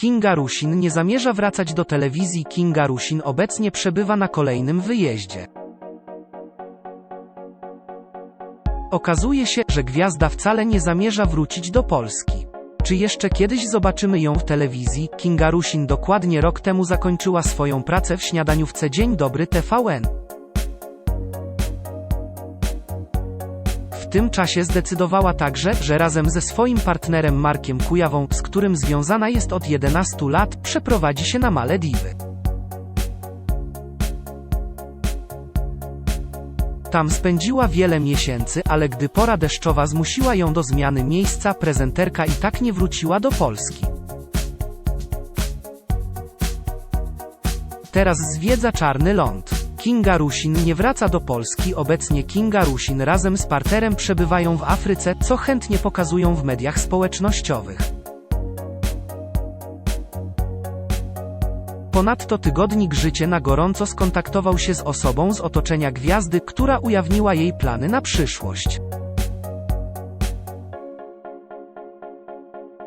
Kinga Rusin nie zamierza wracać do telewizji. Kinga Rusin obecnie przebywa na kolejnym wyjeździe. Okazuje się, że gwiazda wcale nie zamierza wrócić do Polski. Czy jeszcze kiedyś zobaczymy ją w telewizji? Kinga Rusin dokładnie rok temu zakończyła swoją pracę w śniadaniówce Dzień Dobry TVN. Tym czasie zdecydowała także, że razem ze swoim partnerem Markiem Kujawą, z którym związana jest od 11 lat, przeprowadzi się na Malediwy. Tam spędziła wiele miesięcy, ale gdy pora deszczowa zmusiła ją do zmiany miejsca, prezenterka i tak nie wróciła do Polski. Teraz zwiedza Czarny Ląd. Kinga Rusin nie wraca do Polski. Obecnie Kinga Rusin razem z partnerem przebywają w Afryce, co chętnie pokazują w mediach społecznościowych. Ponadto tygodnik Życie na gorąco skontaktował się z osobą z otoczenia gwiazdy, która ujawniła jej plany na przyszłość.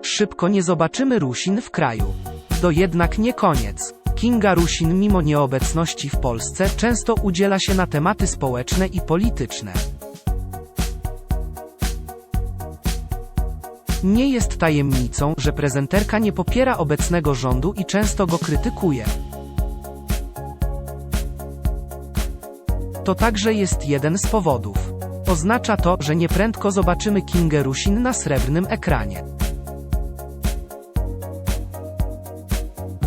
Szybko nie zobaczymy Rusin w kraju. To jednak nie koniec. Kinga Rusin mimo nieobecności w Polsce często udziela się na tematy społeczne i polityczne. Nie jest tajemnicą, że prezenterka nie popiera obecnego rządu i często go krytykuje. To także jest jeden z powodów. Oznacza to, że nieprędko zobaczymy Kingę Rusin na srebrnym ekranie.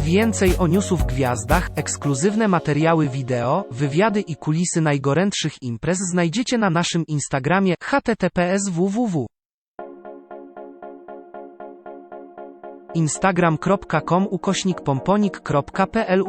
Więcej o newsów gwiazdach, ekskluzywne materiały wideo, wywiady i kulisy najgorętszych imprez znajdziecie na naszym Instagramie https www. instagram.com ukośnik pomponik.pl